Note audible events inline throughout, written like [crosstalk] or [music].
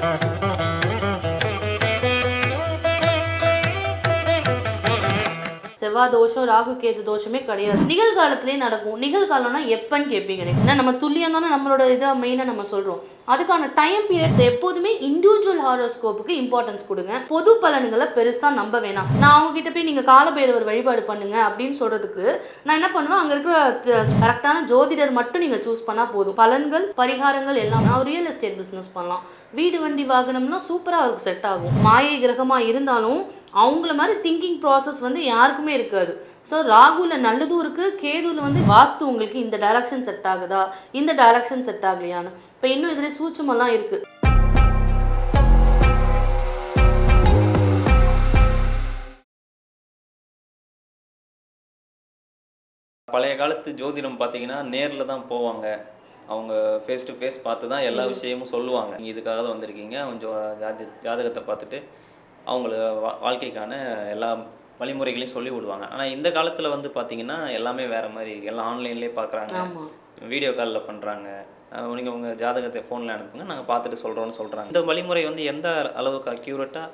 Thank [laughs] you. செவ்வாய் தோஷம் ராகு கேது தோஷமே கிடையாது. நிகழ்காலத்திலே நடக்கும். நிகழ்காலம்னா எப்பன்னு கேட்பீங்க ஏன்னா நம்ம துல்லியம் தானே நம்மளோட இதை மெயினாக நம்ம சொல்கிறோம் அதுக்கான டைம் பீரியட்ஸ் எப்போதுமே இண்டிவிஜுவல் ஹாரோஸ்கோப்புக்கு இம்பார்ட்டன்ஸ் கொடுங்க. பொது பலன்களை பெருசாக நம்ப வேணாம். நான் அவங்க கிட்ட போய் நீங்கள் காலபைரவர் வழிபாடு பண்ணுங்க அப்படின்னு சொல்றதுக்கு நான் என்ன பண்ணுவேன்? அங்கே இருக்கிற கரெக்டான ஜோதிடர் மட்டும் நீங்கள் சூஸ் பண்ணால் போதும். பலன்கள் பரிகாரங்கள் எல்லாம் நான் ரியல் எஸ்டேட் பிஸ்னஸ் பண்ணலாம். வீடு வண்டி வாகனம்னா சூப்பராக அவருக்கு செட் ஆகும். மாயை கிரகமாக இருந்தாலும் அவங்கள மாதிரி திங்கிங் ப்ராசஸ் வந்து யாருக்குமே இருக்காது. ஸோ ராகுல நல்லதும் இருக்கு கேதுல வந்து வாஸ்து உங்களுக்கு இந்த டைரக்ஷன் செட் ஆகுதா? இந்த டைரக்ஷன் செட் ஆகலையான்னு. இப்போ இன்னும் இதுல சூட்சமெல்லாம் இருக்கு. பழைய காலத்து ஜோதிடம் பார்த்தீங்கன்னா நேரில் தான் போவாங்க. அவங்க ஃபேஸ் டு ஃபேஸ் பார்த்து தான் எல்லா விஷயமும் சொல்லுவாங்க. நீங்கள் இதுக்காக தான் வந்திருக்கீங்க. ஜோ ஜாதி ஜாதகத்தை பார்த்துட்டு அவங்கள வா வாழ்க்கைக்கான எல்லா வழிமுறைகளையும் சொல்லி விடுவாங்க. ஆனால் இந்த காலத்தில் வந்து பார்த்தீங்கன்னா எல்லாமே வேறு மாதிரி இருக்கு. எல்லாம் ஆன்லைன்லேயே பார்க்குறாங்க வீடியோ காலில் பண்ணுறாங்க நீங்கள் உங்கள் ஜாதகத்தை ஃபோனில் அனுப்புங்க. நாங்கள் பார்த்துட்டு சொல்கிறோன்னு சொல்கிறாங்க இந்த வழிமுறை வந்து எந்த அளவுக்கு அக்யூரேட்டாக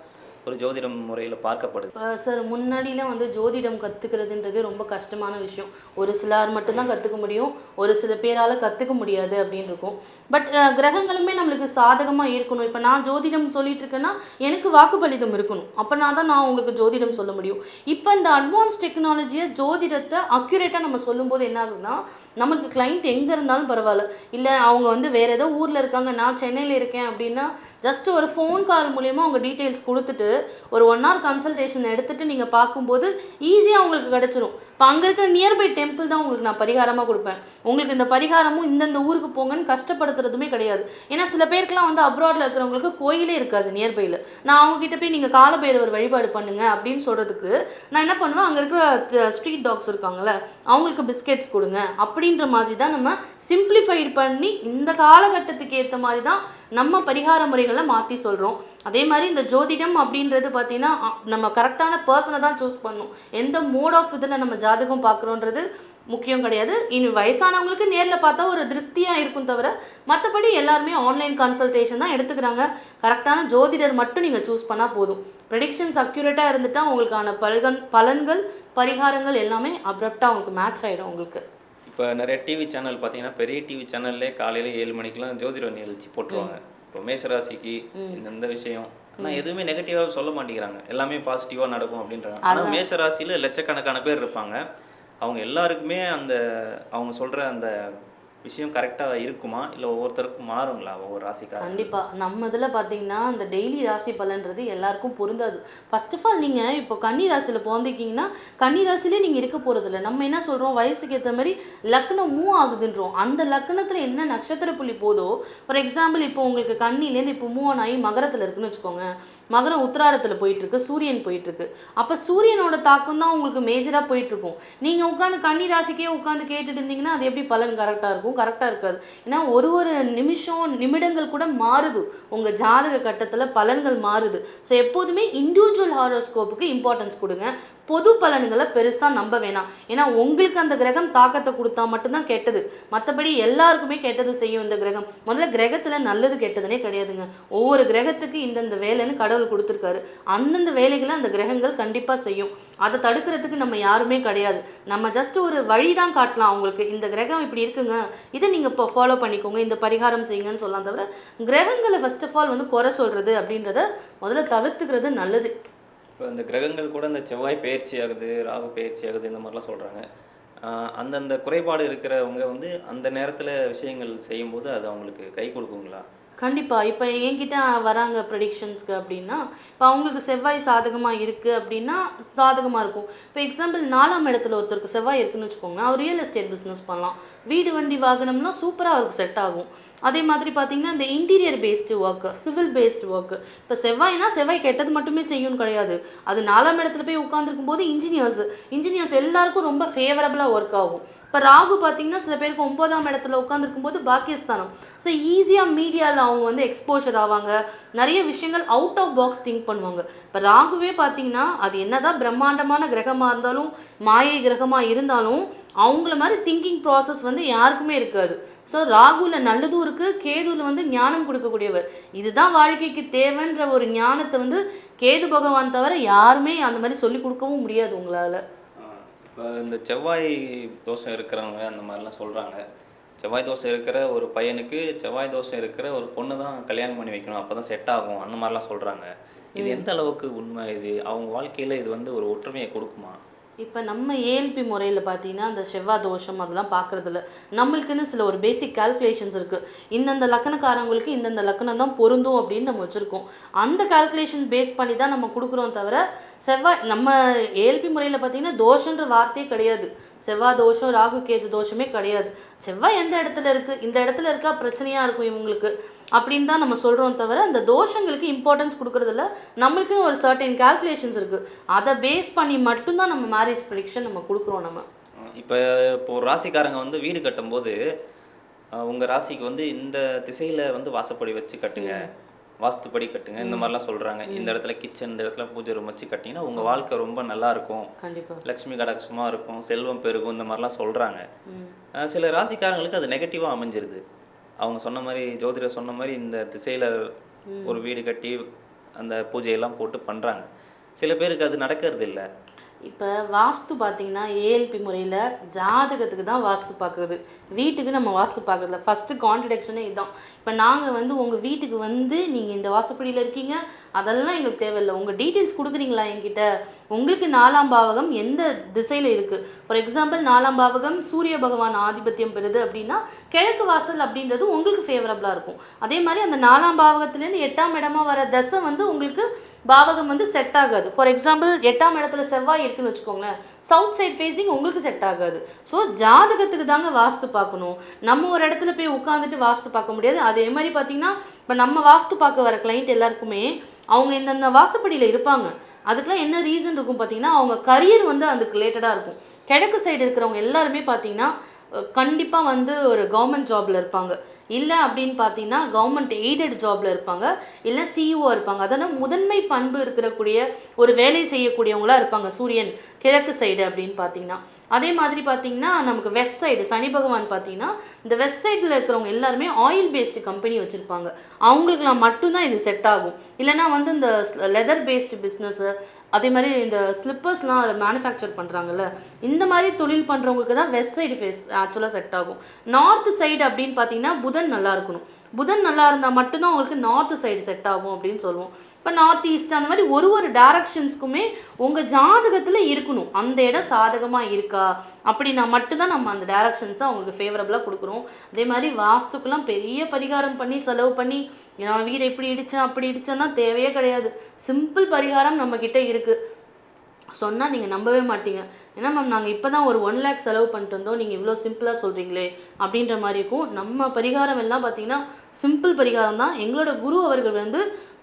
ஒரு ஜோதிடம் முறையில் பார்க்கப்படுது. சார் முன்னாடிலாம் வந்து ஜோதிடம் கற்றுக்கிறதுன்றது ரொம்ப கஷ்டமான விஷயம். ஒரு சிலர் மட்டும்தான் கற்றுக்க முடியும் ஒரு சில பேரால் கற்றுக்க முடியாது அப்படின்னு இருக்கும். பட் கிரகங்களுமே நம்மளுக்கு சாதகமாக இருக்கணும். இப்போ நான் ஜோதிடம் சொல்லிட்டு இருக்கேன்னா எனக்கு வாக்குப்பலிதம் இருக்கணும். அப்போ நான் தான் நான் உங்களுக்கு ஜோதிடம் சொல்ல முடியும். இப்போ இந்த அட்வான்ஸ் டெக்னாலஜியை ஜோதிடத்தை அக்யூரேட்டாக நம்ம சொல்லும்போது என்ன ஆகுதுன்னா நமக்கு கிளைண்ட் எங்கே இருந்தாலும் பரவாயில்ல. இல்லை அவங்க வந்து வேறு ஏதோ ஊரில் இருக்காங்க. நான் சென்னையில் இருக்கேன் அப்படின்னா ஜஸ்ட் ஒரு ஃபோன் கால் மூலயமா அவங்க டீட்டெயில்ஸ் கொடுத்துட்டு ஒரு ஒன் ஹவர் கன்சல்டேஷன் எடுத்துகிட்டு நீங்கள் பார்க்கும்போது ஈஸியாக உங்களுக்கு கிடச்சிரும். இப்போ அங்கே இருக்கிற நியர்பை டெம்பிள் தான் உங்களுக்கு நான் பரிகாரமாக கொடுப்பேன். உங்களுக்கு இந்த பரிகாரமும் இந்தந்த ஊருக்கு போங்கன்னு கஷ்டப்படுத்துறதுமே கிடையாது. ஏன்னா சில பேருக்குலாம் வந்து அப்ராடில் இருக்கிறவங்களுக்கு கோயிலே இருக்காது நியர்பையில் நான் அவங்கக்கிட்ட போய் நீங்கள் காலபைரவர் வழிபாடு பண்ணுங்க அப்படின்னு சொல்கிறதுக்கு நான் என்ன பண்ணுவேன்? அங்கே இருக்கிற ஸ்ட்ரீட் டாக்ஸ் இருக்காங்கல்ல அவங்களுக்கு பிஸ்கெட்ஸ் கொடுங்க. அப்படின்ற மாதிரி தான் நம்ம சிம்பிளிஃபைடு பண்ணி இந்த காலகட்டத்துக்கு ஏற்ற மாதிரி தான் நம்ம பரிகார முறைகளை மாற்றி சொல்கிறோம் அதே மாதிரி இந்த ஜோதிடம் அப்படின்றது பார்த்தீங்கன்னா நம்ம கரெக்டான பர்சனை தான் சூஸ் பண்ணும். எந்த மோட் ஆஃப் இதில் நம்ம ஜாதகம் பார்க்குறோன்றது முக்கியம் கிடையாது. இனி வயசானவங்களுக்கு நேரில் பார்த்தா ஒரு திருப்தியாக இருக்கும் தவிர மற்றபடி எல்லாருமே ஆன்லைன் கன்சல்டேஷன் தான் எடுத்துக்கிறாங்க. கரெக்டான ஜோதிடர் மட்டும் நீங்கள் சூஸ் பண்ணால் போதும். ப்ரெடிக்ஷன்ஸ் அக்யூரேட்டாக இருந்துட்டால் உங்களுக்கான பலகன் பலன்கள் பரிகாரங்கள் எல்லாமே அப்ரப்டாக உங்களுக்கு மேட்ச் ஆகிடும் உங்களுக்கு. இப்போ நிறைய டிவி சேனல் பார்த்தீங்கன்னா பெரிய டிவி சேனல்லே காலையில் ஏழு மணிக்கெலாம் ஜோதிட நிகழ்ச்சி போட்டுருவாங்க. இப்போ மேசராசிக்கு இந்த இந்த விஷயம். ஆனால் எதுவுமே நெகட்டிவாக சொல்ல மாட்டேங்கிறாங்க. எல்லாமே பாசிட்டிவாக நடக்கும் அப்படின்றாங்க. ஆனால் மேசராசியில் லட்சக்கணக்கான பேர் இருப்பாங்க. அவங்க எல்லாருக்குமே அந்த அவங்க சொல்கிற அந்த விஷயம் கரெக்டாக இருக்குமா? இல்லை ஒவ்வொருத்தருக்கும் மாறுங்களா ஒவ்வொரு ராசிக்காரங்க கண்டிப்பாக நம்ம இதில் பார்த்தீங்கன்னா அந்த டெய்லி ராசி பலன்றது எல்லாருக்கும் பொருந்தாது. ஃபர்ஸ்ட் ஆஃப் ஆல் நீங்கள் இப்போ கன்னி ராசியில் பிறந்திருக்கீங்கன்னா கன்னி ராசிலே நீங்கள் இருக்க போகிறதில்ல நம்ம என்ன சொல்கிறோம் வயசுக்கு ஏற்ற மாதிரி லக்னம் மூவ் ஆகுதுன்றோம். அந்த லக்னத்தில் என்ன நட்சத்திர புள்ளி போதோ ஃபார் எக்ஸாம்பிள் இப்போ உங்களுக்கு கண்ணிலேருந்து இப்போ மூவ் ஆகி மகரத்தில் இருக்குன்னு வச்சுக்கோங்க. மகரம் உத்திராடத்தில் போயிட்டுருக்கு சூரியன் போயிட்டுருக்கு. அப்போ சூரியனோட தாக்கம் தான் உங்களுக்கு மேஜராக போயிட்டுருக்கும். நீங்கள் உட்காந்து கன்னி ராசிக்கே உட்காந்து கேட்டுட்டு இருந்தீங்கன்னா அது எப்படி பலன் கரெக்டாக இருக்கும்? கரெக்டாக இருக்காது. ஏன்னா ஒரு ஒரு நிமிஷம் நிமிடங்கள் கூட மாறுது. உங்கள் ஜாதக கட்டத்தில் பலன்கள் மாறுது. ஸோ எப்போதுமே இண்டிவிஜுவல் ஹாரோஸ்கோப்புக்கு இம்பார்ட்டன்ஸ் கொடுங்க. பொது பலன்களை பெருசாக நம்ப வேணாம். ஏன்னா உங்களுக்கு அந்த கிரகம் தாக்கத்தை கொடுத்தா மட்டும்தான் கெட்டது. மற்றபடி எல்லாருக்குமே கெட்டது செய்யும் இந்த கிரகம். முதல்ல கிரகத்தில் நல்லது கெட்டதுனே கிடையாதுங்க. ஒவ்வொரு கிரகத்துக்கு இந்தந்த வேலைன்னு கடவுள் கொடுத்துருக்காரு. அந்தந்த வேலைகளை அந்த கிரகங்கள் கண்டிப்பாக செய்யும். அதை தடுக்கிறதுக்கு நம்ம யாருமே கிடையாது. நம்ம ஜஸ்ட் ஒரு வழி தான் காட்டலாம் அவங்களுக்கு. இந்த கிரகம் இப்படி இருக்குங்க. இதை நீங்கள் இப்போ ஃபாலோ பண்ணிக்கோங்க. இந்த பரிகாரம் செய்யுங்கன்னு சொல்லலாம் தவிர கிரகங்களை ஃபர்ஸ்ட் ஆஃப் ஆல் வந்து குறை சொல்கிறது அப்படின்றத முதல்ல தவிர்த்துக்கிறது நல்லது. இப்போ இந்த கிரகங்கள் கூட இந்த செவ்வாய் பயிற்சி ஆகுது ராகு பயிற்சி ஆகுது இந்த மாதிரிலாம் சொல்கிறாங்க அந்தந்த குறைபாடு இருக்கிறவங்க வந்து அந்த நேரத்தில் விஷயங்கள் செய்யும்போது அது அவங்களுக்கு கை கொடுக்குங்களா? கண்டிப்பாக இப்போ என்கிட்ட வராங்க ப்ரெடிக்ஷன்ஸ்க்கு அப்படின்னா இப்போ அவங்களுக்கு செவ்வாய் சாதகமாக இருக்குது அப்படின்னா சாதகமாக இருக்கும். இப்போ எக்ஸாம்பிள் நாலாம் இடத்துல ஒருத்தருக்கு செவ்வாய் இருக்குன்னு வச்சுக்கோங்க அவர் ரியல் எஸ்டேட் பிஸ்னஸ் பண்ணலாம். வீடு வண்டி வாகனம்னா சூப்பராக அவருக்கு செட் ஆகும். அதே மாதிரி பார்த்தீங்கன்னா இந்த interior based work civil based work இப்போ செவ்வாய்னா செவ்வாய் கெட்டது மட்டுமே செய்யும்னு கிடையாது. அது நாலாம் இடத்துல போய் உட்காந்துருக்கும் போது இன்ஜினியர்ஸ் இன்ஜினியர்ஸ் எல்லாருக்கும் ரொம்ப ஃபேவரபுளாக ஒர்க் ஆகும். இப்போ ராகு பார்த்தீங்கன்னா சில பேருக்கு ஒன்பதாம் இடத்துல உட்காந்துருக்கும் போது பாக்கியஸ்தானம் ஸோ ஈஸியாக மீடியாவில் அவங்க வந்து எக்ஸ்போஷர் ஆவாங்க. நிறைய விஷயங்கள் அவுட் ஆஃப் பாக்ஸ் திங்க் பண்ணுவாங்க. இப்போ ராகுவே பார்த்தீங்கன்னா அது என்னதான் பிரம்மாண்டமான கிரகமாக இருந்தாலும் மாயை கிரகமாக இருந்தாலும் அவங்கள மாதிரி திங்கிங் ப்ராசஸ் வந்து யாருக்குமே இருக்காது. ஸோ ராகுவில் நல்லதும் இருக்குது கேதுவில் வந்து ஞானம் கொடுக்கக்கூடியவர். இதுதான் வாழ்க்கைக்கு தேவைன்ற ஒரு ஞானத்தை வந்து கேது பகவான் தவிர யாருமே அந்த மாதிரி சொல்லி கொடுக்கவும் முடியாது உங்களால். இப்போ இந்த செவ்வாய் தோஷம் இருக்கிறவங்க அந்த மாதிரிலாம் சொல்கிறாங்க செவ்வாய் தோஷம் இருக்கிற ஒரு பையனுக்கு செவ்வாய் தோஷம் இருக்கிற ஒரு பொண்ணு தான் கல்யாணம் பண்ணி வைக்கணும். அப்போ தான் செட் ஆகும். அந்த மாதிரிலாம் சொல்கிறாங்க இது எந்த அளவுக்கு உண்மை? இது அவங்க வாழ்க்கையில் இது வந்து ஒரு ஒற்றுமையை கொடுக்குமா? இப்போ நம்ம ஏஎல்பி முறையில் பார்த்தீங்கன்னா அந்த செவ்வாய் தோஷம் அதெல்லாம் பார்க்குறதில்ல நம்மளுக்குன்னு சில ஒரு பேசிக் கால்குலேஷன்ஸ் இருக்குது இந்தந்த லக்கணக்காரங்களுக்கு இந்தந்த லக்கணம் தான் பொருந்தும் அப்படின்னு நம்ம வச்சுருக்கோம். அந்த கால்குலேஷன் பேஸ் பண்ணி தான் நம்ம கொடுக்குறோம் தவிர செவ்வாய் நம்ம ஏஎல்பி முறையில் பார்த்தீங்கன்னா தோஷன்ற வார்த்தையே கிடையாது. செவ்வாய் தோஷம் ராகு கேது தோஷமே கிடையாது. செவ்வாய் எந்த இடத்துல இருக்குது இந்த இடத்துல இருக்கா பிரச்சனையாக இருக்கும் இவங்களுக்கு. அப்படின்னு தான் நம்ம சொல்கிறோம் தவிர அந்த தோஷங்களுக்கு இம்பார்ட்டன்ஸ் கொடுக்கறதில்ல. நம்மளுக்குன்னு ஒரு சர்டைன் கால்குலேஷன்ஸ் இருக்குது அதை பேஸ் பண்ணி மட்டும்தான் நம்ம மேரேஜ் ப்ரிடிக்ஷன் நம்ம கொடுக்குறோம் நம்ம. இப்போ இப்போ ஒரு ராசிக்காரங்க வந்து வீடு கட்டும்போது அஹ், உங்க ராசிக்கு வந்து இந்த திசையில வந்து வாசப்படி வச்சு கட்டுங்க. வாஸ்துப்படி கட்டுங்க. இந்த மாதிரிலாம் சொல்றாங்க. இந்த இடத்துல கிச்சன் இந்த இடத்துல பூஜை ரூம் வச்சு கட்டிங்கன்னா உங்க வாழ்க்கை ரொம்ப நல்லா இருக்கும். லக்ஷ்மி கடாட்சமாக இருக்கும். செல்வம் பெருகும். இந்த மாதிரிலாம் சொல்கிறாங்க சில ராசிக்காரங்களுக்கு அது நெகட்டிவாக அமைஞ்சிருது. அவங்க சொன்ன மாதிரி ஜோதிடர் சொன்ன மாதிரி இந்த திசையில் ஒரு வீடு கட்டி அந்த பூஜையெல்லாம் போட்டு பண்ணுறாங்க சில பேருக்கு அது நடக்கிறது இல்லை இப்போ வாஸ்து பார்த்தீங்கன்னா ஏஎல்பி முறையில் ஜாதகத்துக்கு தான் வாஸ்து பார்க்குறது வீட்டுக்கு நம்ம வாஸ்து பார்க்குறதுல ஃபஸ்ட்டு கான்ட்ரடக்ஷனே இதுதான் இப்போ நாங்கள் வந்து உங்கள் வீட்டுக்கு வந்து நீங்கள் இந்த வாசப்படியில் இருக்கீங்க. அதெல்லாம் எங்களுக்கு தேவையில்லை. உங்கள் டீட்டெயில்ஸ் கொடுக்குறீங்களா என்கிட்ட? உங்களுக்கு நாலாம் பாவகம் எந்த திசையில் இருக்குது ஃபார் எக்ஸாம்பிள் நாலாம் பாவகம் சூரிய பகவான் ஆதிபத்தியம் பெறுது அப்படின்னா கிழக்கு வாசல் அப்படின்றது உங்களுக்கு ஃபேவரபுளாக இருக்கும். அதே மாதிரி அந்த நாலாம் பாவகத்துலேருந்து எட்டாம் இடமா வர தசை வந்து உங்களுக்கு பாவகம் வந்து செட் ஆகாது. ஃபார் எக்ஸாம்பிள் எட்டாம் இடத்துல செவ்வாய் இருக்குன்னு வச்சுக்கோங்களேன். சவுத் சைட் ஃபேஸிங் உங்களுக்கு செட் ஆகாது. ஸோ ஜாதகத்துக்கு தாங்க வாஸ்து பார்க்கணும். நம்ம ஒரு இடத்துல போய் உட்காந்துட்டு வாஸ்து பார்க்க முடியாது. அதே மாதிரி பார்த்தீங்கன்னா இப்போ நம்ம வாஸ்து பார்க்க வர கிளைண்ட் எல்லாருக்குமே அவங்க இந்தந்த வாசப்படியில் இருப்பாங்க. அதுக்கெலாம் என்ன ரீசன் இருக்கும் பார்த்தீங்கன்னா அவங்க கரியர் வந்து அதுக்கு ரிலேட்டடாக இருக்கும். கிழக்கு சைடு இருக்கிறவங்க எல்லாருமே பார்த்தீங்கன்னா கண்டிப்பாக வந்து ஒரு கவர்மெண்ட் ஜாபில் இருப்பாங்க. இல்லை அப்படின்னு பார்த்தீங்கன்னா கவர்மெண்ட் எய்டட் ஜாப்ல இருப்பாங்க. இல்லை சிஇஓ இருப்பாங்க. அதனால் முதன்மை பண்பு இருக்கிறக்கூடிய ஒரு வேலை செய்யக்கூடியவங்களா இருப்பாங்க சூரியன் கிழக்கு சைடு அப்படின்னு பார்த்தீங்கன்னா அதே மாதிரி பார்த்தீங்கன்னா நமக்கு வெஸ்ட் சைடு சனி பகவான் பார்த்தீங்கன்னா இந்த வெஸ்ட் சைடில் இருக்கிறவங்க எல்லாருமே ஆயில் பேஸ்டு கம்பெனி வச்சுருப்பாங்க. அவங்களுக்குலாம் மட்டும்தான் இது செட் ஆகும். இல்லைன்னா வந்து இந்த லெதர் பேஸ்டு பிஸ்னஸ்ஸு அதே மாதிரி இந்த ஸ்லிப்பர்ஸ்லாம் மேனுஃபேக்சர் பண்ணுறாங்கல்ல இந்த மாதிரி தொழில் பண்ணுறவங்களுக்கு தான் வெஸ்ட் சைடு ஃபேஸ் ஆக்சுவலாக செட் ஆகும். நார்த் சைடு அப்படின்னு பார்த்தீங்கன்னா புதன் நல்லா இருக்கணும். புதன் நல்லா இருந்தால் மட்டும்தான் உங்களுக்கு நார்த் சைடு செட் ஆகும் அப்படின்னு சொல்லுவோம். இப்போ நார்த் ஈஸ்ட் அந்த மாதிரி ஒரு ஒரு டேரக்ஷன்ஸ்க்குமே உங்கள் ஜாதகத்தில் இருக்கணும். அந்த இடம் சாதகமாக இருக்கா? அப்படின்னா மட்டும்தான் நம்ம அந்த டேரக்ஷன்ஸை அவங்களுக்கு ஃபேவரபுளாக கொடுக்குறோம். அதே மாதிரி வாஸ்துக்கெல்லாம் பெரிய பரிகாரம் பண்ணி செலவு பண்ணி நான் வீடு இப்படி இடித்தேன் அப்படி இடித்தேன்னா தேவையே கிடையாது. சிம்பிள் பரிகாரம் நம்மக்கிட்ட இருக்குது சொன்னால் நீங்கள் நம்பவே மாட்டீங்க. ஏன்னா மேம் நாங்கள் இப்போ தான் ஒரு ஒன் லேக் செலவு பண்ணிட்டு வந்தோம். நீங்கள் இவ்வளோ சிம்பிளாக சொல்கிறீங்களே அப்படின்ற மாதிரி இருக்கும். நம்ம பரிகாரம் எல்லாம் பார்த்தீங்கன்னா சிம்பிள் பரிகாரம் தான். எங்களோட குரு அவர்கள் வந்து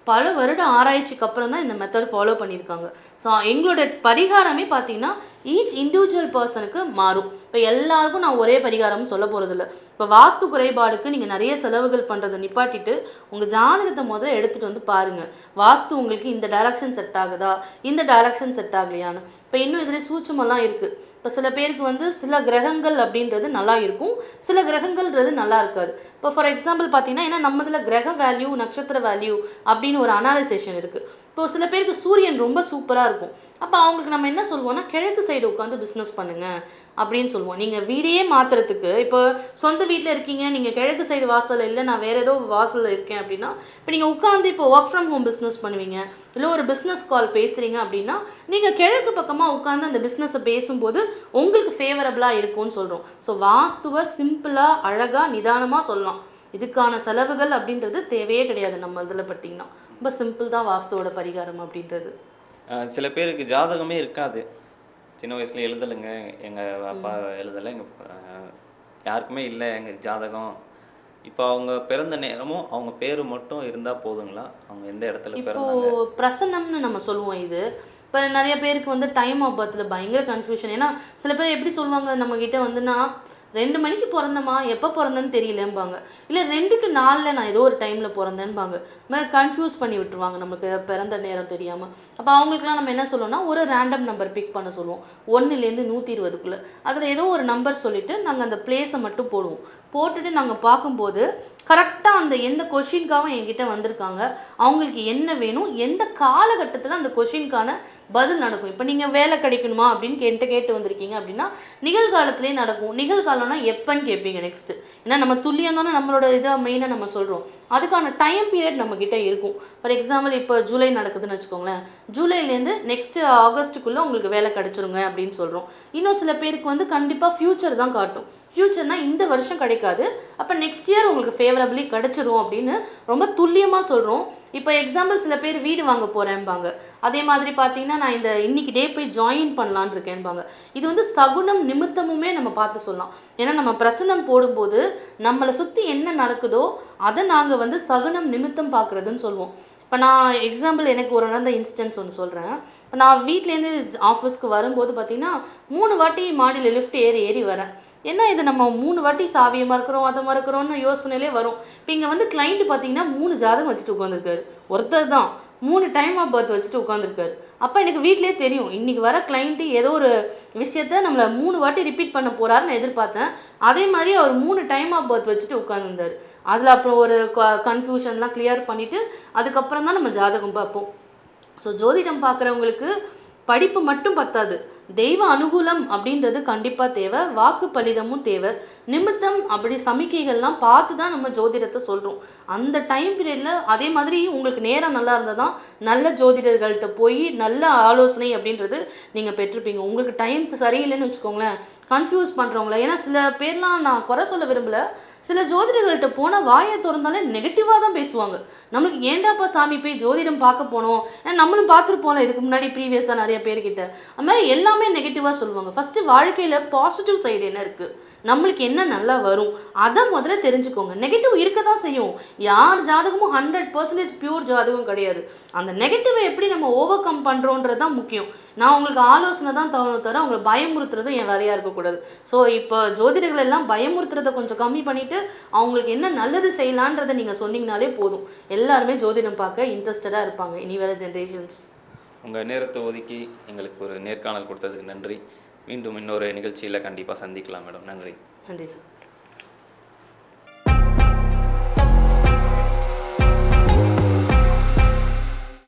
பல வருட ஆராய்ச்சிக்கு அப்புறம் தான் இந்த மெத்தட் ஃபாலோ பண்ணியிருக்காங்க. ஸோ எங்களோட பரிகாரமே பார்த்தீங்கன்னா ஈச் இண்டிவிஜுவல் பர்சனுக்கு மாறும். இப்போ எல்லாருக்கும் நான் ஒரே பரிகாரம்னு சொல்ல போகிறதில்ல இப்போ வாஸ்து குறைபாடுக்கு நீங்கள் நிறைய செலவுகள் பண்ணுறதை நிப்பாட்டிட்டு உங்கள் ஜாதகத்தை முதல்ல எடுத்துகிட்டு வந்து பாருங்கள் வாஸ்து உங்களுக்கு இந்த டைரக்ஷன் செட் ஆகுதா? இந்த டைரக்ஷன் செட் ஆகலையான்னு. இப்போ இன்னும் இதில் சூட்சமெல்லாம் இருக்குது இப்போ சில பேருக்கு வந்து சில கிரகங்கள் அப்படின்றது நல்லா இருக்கும். சில கிரகங்கள்ன்றது நல்லா இருக்காது. இப்போ ஃபார் எக்ஸாம்பிள் பார்த்தீங்கன்னா ஏன்னா நம்ம இதில் கிரக வேல்யூ நட்சத்திர வேல்யூ அப்படின்னு ஒரு அனாலிசேஷன் இருக்குது இப்போ சில பேருக்கு சூரியன் ரொம்ப சூப்பராக இருக்கும். அப்போ அவங்களுக்கு நம்ம என்ன சொல்லுவோம்னா கிழக்கு சைடு உட்காந்து பிஸ்னஸ் பண்ணுங்க அப்படின்னு சொல்லுவோம் நீங்கள் வீடையே மாற்றுறதுக்கு இப்போ சொந்த வீட்டில் இருக்கீங்க நீங்கள் கிழக்கு சைடு வாசல் இல்லை நான் வேறு ஏதோ வாசலில் இருக்கேன் அப்படின்னா இப்போ நீங்கள் உட்காந்து இப்போ ஒர்க் ஃப்ரம் ஹோம் பிஸ்னஸ் பண்ணுவீங்க இல்லை ஒரு பிஸ்னஸ் கால் பேசுகிறீங்க அப்படின்னா நீங்கள் கிழக்கு பக்கமாக உட்காந்து அந்த பிஸ்னஸை பேசும்போது உங்களுக்கு ஃபேவரபுளாக இருக்கும்னு சொல்கிறோம் ஸோ வாஸ்துவை சிம்பிளாக அழகாக நிதானமாக சொல்லலாம். இதுக்கான செலவுகள் அப்படின்றது தேவையே கிடையாது. நம்ம இதில் பார்த்தீங்கன்னா ரொம்ப சிம்பிள் தான் வாஸ்துவோட பரிகாரம் அப்படின்றது. சில பேருக்கு ஜாதகமே இருக்காது. சின்ன வயசுல எழுதலைங்க. எங்கள் அப்பா எழுதலை. எங்கள் யாருக்குமே இல்லை எங்கள் ஜாதகம். இப்போ அவங்க பிறந்த நேரமும் அவங்க பேர் மட்டும் இருந்தால் போதுங்களா? அவங்க எந்த இடத்துல இப்போ பிரசன்னம்னு நம்ம சொல்லுவோம் இது. இப்போ நிறைய பேருக்கு வந்து டைம் ஆஃப் பர்த்தில் பயங்கர கன்ஃபியூஷன் ஏன்னா சில பேர் எப்படி சொல்லுவாங்க? நம்ம கிட்ட வந்துன்னா ரெண்டு மணிக்கு பிறந்தமா எப்போ பிறந்தேன்னு தெரியலம்பாங்க. இல்லை ரெண்டு டு நாலில் நான் ஏதோ ஒரு டைமில் பிறந்தேன்பாங்க. மாதிரி கன்ஃபியூஸ் பண்ணி விட்டுருவாங்க நமக்கு பிறந்த நேரம் தெரியாமல் அப்போ அவங்களுக்குலாம் நம்ம என்ன சொல்லுவோம்னா ஒரு ரேண்டம் நம்பர் பிக் பண்ண சொல்லுவோம். ஒன்றுலேருந்து நூற்றி இருபதுக்குள்ளே அதில் ஏதோ ஒரு நம்பர் சொல்லிவிட்டு நாங்கள் அந்த பிளேஸை மட்டும் போடுவோம். போட்டுட்டு நாங்கள் பார்க்கும்போது கரெக்டாக அந்த எந்த கொஷின்காகவும் என்கிட்ட வந்திருக்காங்க. அவங்களுக்கு என்ன வேணும் எந்த காலகட்டத்தில் அந்த கொஷினுக்கான பதில் நடக்கும். இப்போ நீங்கள் வேலை கிடைக்கணுமா அப்படின்னு கேட்டு கேட்டு வந்திருக்கீங்க அப்படின்னா நிகழ்காலத்திலே நடக்கும். நிகழ்காலம்னா எப்போன்னு கேட்பீங்க நெக்ஸ்ட்டு ஏன்னா நம்ம துல்லியம் தானே நம்மளோட இதை மெயினாக நம்ம சொல்கிறோம் அதுக்கான டைம் பீரியட் நம்மக்கிட்ட இருக்கும். ஃபார் எக்ஸாம்பிள் இப்போ ஜூலை நடக்குதுன்னு வச்சுக்கோங்களேன். ஜூலைலேருந்து நெக்ஸ்ட்டு ஆகஸ்ட்டுக்குள்ளே உங்களுக்கு வேலை கிடச்சிருங்க அப்படின்னு சொல்கிறோம் இன்னும் சில பேருக்கு வந்து கண்டிப்பாக ஃப்யூச்சர் தான் காட்டும். ஃப்யூச்சர்னா இந்த வருஷம் கிடைக்காது. அப்போ நெக்ஸ்ட் இயர் உங்களுக்கு ஃபேவரபிளி கிடச்சிரும் அப்படின்னு ரொம்ப துல்லியமாக சொல்கிறோம் இப்போ எக்ஸாம்பிள் சில பேர் வீடு வாங்க போகிறேன்பாங்க அதே மாதிரி பார்த்தீங்கன்னா நான் இந்த இன்னைக்கு டே போய் ஜாயின் பண்ணலான்னு இருக்கேன்பாங்க. இது வந்து சகுனம் நிமித்தமுமே நம்ம பார்த்து சொல்லலாம். ஏன்னா நம்ம பிரசனம் போடும்போது நம்மளை சுற்றி என்ன நடக்குதோ அதை நாங்கள் வந்து சகுனம் நிமித்தம் பார்க்குறதுன்னு சொல்லுவோம் இப்போ நான் எக்ஸாம்பிள் எனக்கு ஒரு நடந்த இன்ஸ்டன்ஸ் ஒன்று சொல்கிறேன் இப்போ நான் வீட்லேருந்து ஆஃபீஸ்க்கு வரும்போது பார்த்தீங்கன்னா மூணு வாட்டி மாடியில் லிஃப்ட் ஏறி ஏறி வரேன். என்ன இது நம்ம மூணு வாட்டி சாவியை மறக்கிறோம் அதை மறக்கிறோம்னு யோசனையிலே வரும். இப்போ இங்கே வந்து கிளைண்ட் பார்த்தீங்கன்னா மூணு ஜாதகம் வச்சுட்டு உட்காந்துருக்காரு ஒருத்தர் தான். மூணு டைம் ஆஃப் பர்த் வச்சுட்டு உட்காந்துருக்காரு அப்போ எனக்கு வீட்டிலே தெரியும். இன்றைக்கி வர கிளைண்ட்டு ஏதோ ஒரு விஷயத்த நம்மளை மூணு வாட்டி ரிப்பீட் பண்ண போகிறாருன்னு எதிர்பார்த்தேன். அதே மாதிரி அவர் மூணு டைம் ஆஃப் பர்த் வச்சுட்டு உட்காந்துருந்தார் அதில் அப்புறம் ஒரு கன்ஃபியூஷன்லாம் கிளியர் பண்ணிவிட்டு அதுக்கப்புறம் தான் நம்ம ஜாதகம் பார்ப்போம். ஸோ ஜோதிடம் பார்க்குறவங்களுக்கு படிப்பு மட்டும் பத்தாது. தெய்வ அனுகூலம் அப்படின்றது கண்டிப்பாக தேவை. வாக்கு பலிதமும் தேவை. நிமித்தம் அப்படி சமிக்கைகள்லாம் பார்த்து தான் நம்ம ஜோதிடத்தை சொல்கிறோம் அந்த டைம் பீரியடில் அதே மாதிரி உங்களுக்கு நேரம் நல்லா இருந்தால் தான் நல்ல ஜோதிடர்கள்ட்ட போய் நல்ல ஆலோசனை அப்படின்றது நீங்கள் பெற்றிருப்பீங்க. உங்களுக்கு டைம் சரியில்லைன்னு வச்சுக்கோங்களேன். கன்ஃபியூஸ் பண்ணுறவங்கள ஏன்னா சில பேர்லாம் நான் குறை சொல்ல விரும்பல. சில ஜோதிடர்கள்ட்ட போனால் வாயை திறந்தாலே நெகட்டிவாக தான் பேசுவாங்க. நம்மளுக்கு ஏண்டாப்பா சாமி போய் ஜோதிடம் பார்க்க போனோம்? ஏன்னா நம்மளும் பார்த்துருப்போம்ல இதுக்கு முன்னாடி ப்ரீவியஸாக நிறைய பேர்கிட்ட. அது மாதிரி எல்லாமே நெகட்டிவாக சொல்லுவாங்க. ஃபஸ்ட்டு வாழ்க்கையில் பாசிட்டிவ் சைடு என்ன இருக்குது நம்மளுக்கு என்ன நல்லா வரும்? அதை முதல்ல தெரிஞ்சுக்கோங்க. நெகட்டிவ் இருக்க தான் செய்யும். யார் ஜாதகமும் ஹண்ட்ரட் பர்சன்டேஜ் பியூர் ஜாதகம் கிடையாது. அந்த நெகட்டிவை எப்படி நம்ம ஓவர் கம் பண்ணுறோன்றது தான் முக்கியம். நான் உங்களுக்கு ஆலோசனை தான் தவணும் தவிர உங்களை பயமுறுத்துறதும் என் வேலையாக இருக்கக்கூடாது. ஸோ இப்போ ஜோதிடர்கள் எல்லாம் பயமுறுத்துறதை கொஞ்சம் கம்மி பண்ணிவிட்டு அவங்களுக்கு என்ன நல்லது செய்யலான்றதை நீங்கள் சொன்னீங்கனாலே போதும். எல்லாருமே ஜோதிடம் பார்க்க இன்ட்ரெஸ்டடாக இருப்பாங்க. இனி வர ஜென்ரேஷன்ஸ் உங்கள் நேரத்தை ஒதுக்கி எங்களுக்கு ஒரு நேர்காணல் கொடுத்ததுக்கு நன்றி. மீண்டும் இன்னொரு நிகழ்ச்சியில் கண்டிப்பாக சந்திக்கலாம் மேடம். நன்றி. நன்றி சார்